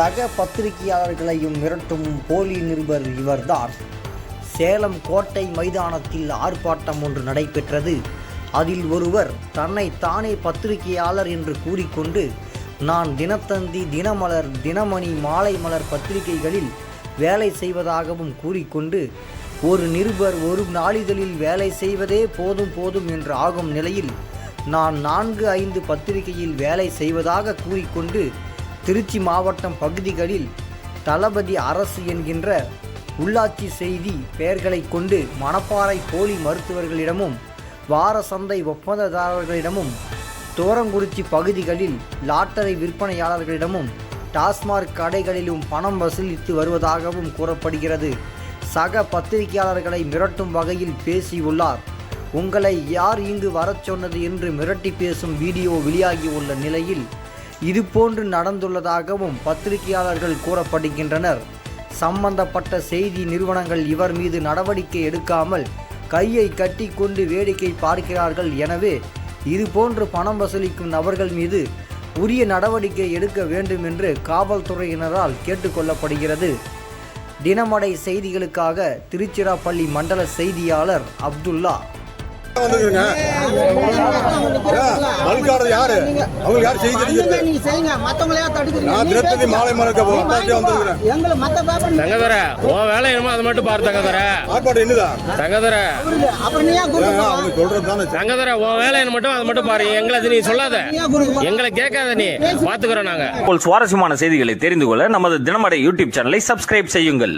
சக பத்திரிகையாளர்களையும் மிரட்டும் போலி நிருபர் இவர்தான். சேலம் கோட்டை மைதானத்தில் ஆர்ப்பாட்டம் ஒன்று நடைபெற்றது. அதில் ஒருவர் தன்னை தானே பத்திரிகையாளர் என்று கூறிக்கொண்டு நான் தினத்தந்தி தினமலர் தினமணி மாலை மலர் பத்திரிகைகளில் வேலை செய்வதாகவும் கூறிக்கொண்டு ஒரு நிருபர் ஒரு நாளிதழில் வேலை செய்வதே போதும் போதும் என்று ஆகும் நிலையில் நான் நான்கு ஐந்து பத்திரிகையில் வேலை செய்வதாக கூறிக்கொண்டு திருச்சி மாவட்டம் பகுதிகளில் தளபதி அரசு என்கின்ற உள்ளாட்சி செய்தி பெயர்களை கொண்டு மணப்பாறை போலி மருத்துவர்களிடமும் வார சந்தை ஒப்பந்ததாரர்களிடமும் தோரங்குறிச்சி பகுதிகளில் லாட்டரி விற்பனையாளர்களிடமும் டாஸ்மாக் கடைகளிலும் பணம் வசூலித்து வருவதாகவும் கூறப்படுகிறது. சக பத்திரிகையாளர்களை மிரட்டும் வகையில் பேசியுள்ளார். உங்களை யார் இங்கு வரச் சொன்னது என்று மிரட்டி பேசும் வீடியோ வெளியாகியுள்ள நிலையில் இதுபோன்று நடந்துள்ளதாகவும் பத்திரிகையாளர்கள் கூறப்படுகின்றனர் சம்பந்தப்பட்ட செய்தி நிறுவனங்கள் இவர் மீது நடவடிக்கை எடுக்காமல் கையை கட்டி கொண்டு வேடிக்கை பார்க்கிறார்கள் எனவே இதுபோன்று பணம் வசூலிக்கும் நபர்கள் மீது உரிய நடவடிக்கை எடுக்க வேண்டும் என்று காவல்துறையினரால் கேட்டுக்கொள்ளப்படுகிறது தினமடை செய்திகளுக்காக திருச்சிராப்பள்ளி மண்டல செய்தியாளர் அப்துல்லா மல்காரது யாரு? அவங்க யாரு செய்தி நீங்க செய்யுங்க. மத்தவங்கள தடுக்கிறீங்க? நான். மாலை. வந்துருக்கிறேன். எங்களை மத்த பேப்பர் தங்கதர உன் வேலை என்னமோ அதை மட்டும் பாரு தங்கதர. ஆர்ப்பாட்டம் என்னதான் தங்கதர. புரியுது. அப்புறம் நீ ஏன் குறுக்க போற? அவங்க சொல்றது தானே தங்கதர உன் வேலை என்ன மட்டும் அதை மட்டும் பாரு. எங்களை நீ சொல்லாத? எங்களை கேட்காத நீ. பாத்துக்கிறோம் நாங்க. போல் சுவாரஸ்யமான செய்திகளை தெரிந்து கொள்ள நமது தினமடை யூடியூப் சேனலை சப்ஸ்கிரைப் செய்யுங்கள்.